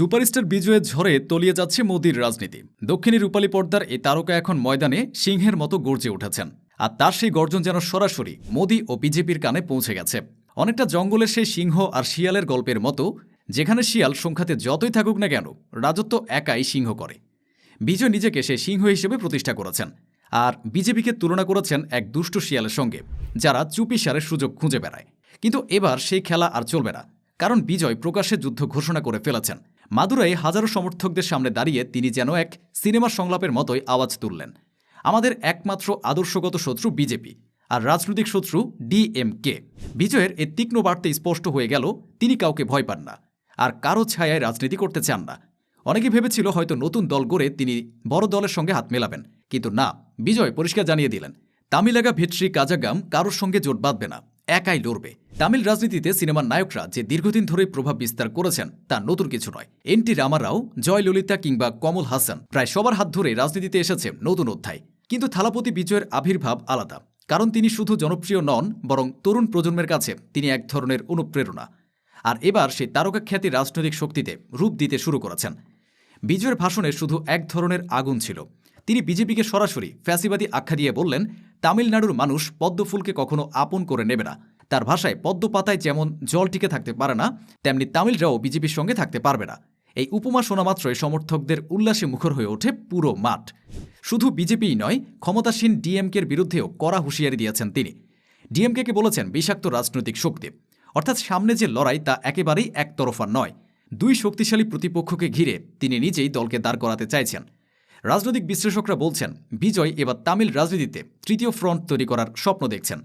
Superstar বিজয়ের ঝড়ে তলিয়ে যাচ্ছে মোদির রাজনীতি। দক্ষিণী রূপালী পর্দার এই তারকা এখন ময়দানে সিংহের মতো গর্জে উঠেছেন। আর তার সেই গর্জন যেন সরাসরি মোদি ও বিজেপির কানে পৌঁছে গেছে। অনেকটা জঙ্গলের সেই সিংহ আর শিয়ালের গল্পের মতো, যেখানে শিয়াল সংখ্যাতে যতই থাকুক না কেন, রাজত্ব একাই সিংহ করে। বিজয় নিজেকে সে সিংহ হিসেবে প্রতিষ্ঠা করেছেন। আর বিজেপিকে তুলনা করেছেন এক দুষ্ট শিয়ালের সঙ্গে, যারা চুপি সারের সুযোগ খুঁজে বেড়ায়। কিন্তু এবার সেই খেলা আর চলবে না। কারণ বিজয় প্রকাশ্যে যুদ্ধ ঘোষণা করে ফেলেছেন। মাদুরাই হাজারো সমর্থকদের সামনে দাঁড়িয়ে তিনি যেন এক সিনেমা সংলাপের মতোই আওয়াজ তুললেন। আমাদের একমাত্র আদর্শগত শত্রু বিজেপি, আর রাজনৈতিক শত্রু ডিএমকে। বিজয়ের এ তীক্ষ্ণ বার্তা স্পষ্ট হয়ে গেল, তিনি কাউকে ভয় পান না, আর কারও ছায়ায় রাজনীতি করতে চান না। অনেকে ভেবেছিল হয়তো নতুন দল গড়ে তিনি বড় দলের সঙ্গে হাত মেলাবেন, কিন্তু না, বিজয় পরিষ্কার জানিয়ে দিলেন, তামিলাগা ভেট্রি কাজাগাম কারোর সঙ্গে জোট বাঁধবে না। একাই লড়বে। তামিল রাজনীতিতে সিনেমার নায়করা যে দীর্ঘদিন ধরে প্রভাব বিস্তার করেছেন, তা নতুন কিছু নয়। এন টি রামারাও, জয়ললিতা কিংবা কমল হাসান প্রায় সবার হাত ধরে রাজনীতিতে এসেছে নতুন অধ্যায়। কিন্তু থালাপতি বিজয়ের আবির্ভাব আলাদা। কারণ তিনি শুধু জনপ্রিয় নন, বরং তরুণ প্রজন্মের কাছে তিনি এক ধরনের অনুপ্রেরণা। আর এবার সেই তারকাখ্যাতি রাজনৈতিক শক্তিতে রূপ দিতে শুরু করেছেন। বিজয়ের ভাষণে শুধু এক ধরনের আগুন ছিল। তিনি বিজেপিকে সরাসরি ফ্যাসিবাদী আখ্যা দিয়ে বললেন, তামিলনাড়ুর মানুষ পদ্মফুলকে কখনো আপন করে নেবে না। তার ভাষায় পদ্ম পাতায় যেমন জল টিকে থাকতে পারে না, তেমনি তামিলরাও বিজেপির সঙ্গে থাকতে পারবে না। এই উপমা শোনা মাত্রই সমর্থকদের উল্লাসে মুখর হয়ে ওঠে পুরো মাঠ। শুধু বিজেপিই নয়, ক্ষমতাসীন ডিএমকের বিরুদ্ধেও কড়া হুঁশিয়ারি দিয়েছেন তিনি। ডিএমকেকে বলেছেন, বিষাক্ত রাজনৈতিক শক্তি। অর্থাৎ সামনে যে লড়াই, তা একেবারেই একতরফা নয়। দুই শক্তিশালী প্রতিপক্ষকে ঘিরে তিনি নিজেই দলকে দাঁড় করাতে চাইছেন। রাজনৈতিক বিশ্লেষকরা বলছেন, বিজয় এবার তামিল রাজনীতিতে তৃতীয় ফ্রন্ট তৈরি করার স্বপ্ন দেখছেন,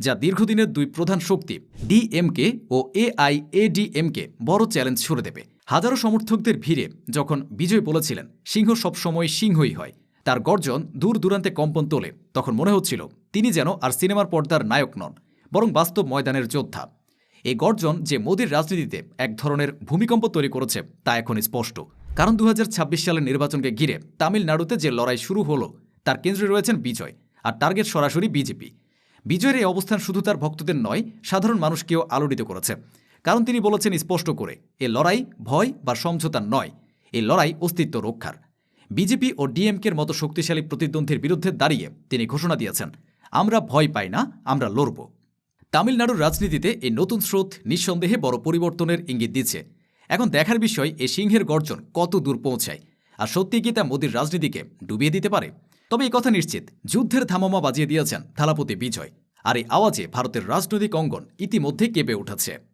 যা দীর্ঘদিনের দুই প্রধান শক্তি, ডিএমকে ও এআইএডিএমকে বড় চ্যালেঞ্জ ছুড়ে দেবে। হাজারো সমর্থকদের ভিড়ে যখন বিজয় বলেছিলেন, সিংহ সবসময় সিংহই হয়, তার গর্জন দূর দূরান্তে কম্পন তোলে, তখন মনে হচ্ছিল, তিনি যেন আর সিনেমার পর্দার নায়ক নন, বরং বাস্তব ময়দানের যোদ্ধা। এই গর্জন যে মোদীর রাজনীতিতে এক ধরনের ভূমিকম্প তৈরি করেছে, তা এখন স্পষ্ট। কারণ দু হাজার ছাব্বিশ সালের নির্বাচনকে ঘিরে তামিলনাড়ুতে যে লড়াই শুরু হলো, তার কেন্দ্রে রয়েছেন বিজয় আর টার্গেট সরাসরি বিজেপি। বিজয়ের এই অবস্থান শুধু তার ভক্তদের নয়, সাধারণ মানুষকেও আলোড়িত করেছে। কারণ তিনি বলেছেন, স্পষ্ট করে, এ লড়াই ভয় বা সমঝোতার নয় এই লড়াই অস্তিত্ব রক্ষার। বিজেপি ও ডিএমকের মতো শক্তিশালী প্রতিদ্বন্দ্বীর বিরুদ্ধে দাঁড়িয়ে তিনি ঘোষণা দিয়েছেন, আমরা ভয় পাই না, আমরা লড়ব। তামিলনাড়ুর রাজনীতিতে এই নতুন স্রোত নিঃসন্দেহে বড় পরিবর্তনের ইঙ্গিত দিচ্ছে। এখন দেখার বিষয় এই সিংহের গর্জন কত দূর পৌঁছায়? আর সত্যি কি তা মোদীর রাজনীতিকে ডুবিয়ে দিতে পারে? তবে এই কথা নিশ্চিত, যুদ্ধের থামামা বাজিয়ে দিয়েছেন থালাপতি বিজয়। আর এই আওয়াজে ভারতের রাজনৈতিক অঙ্গন ইতিমধ্যে কেঁপে উঠেছে।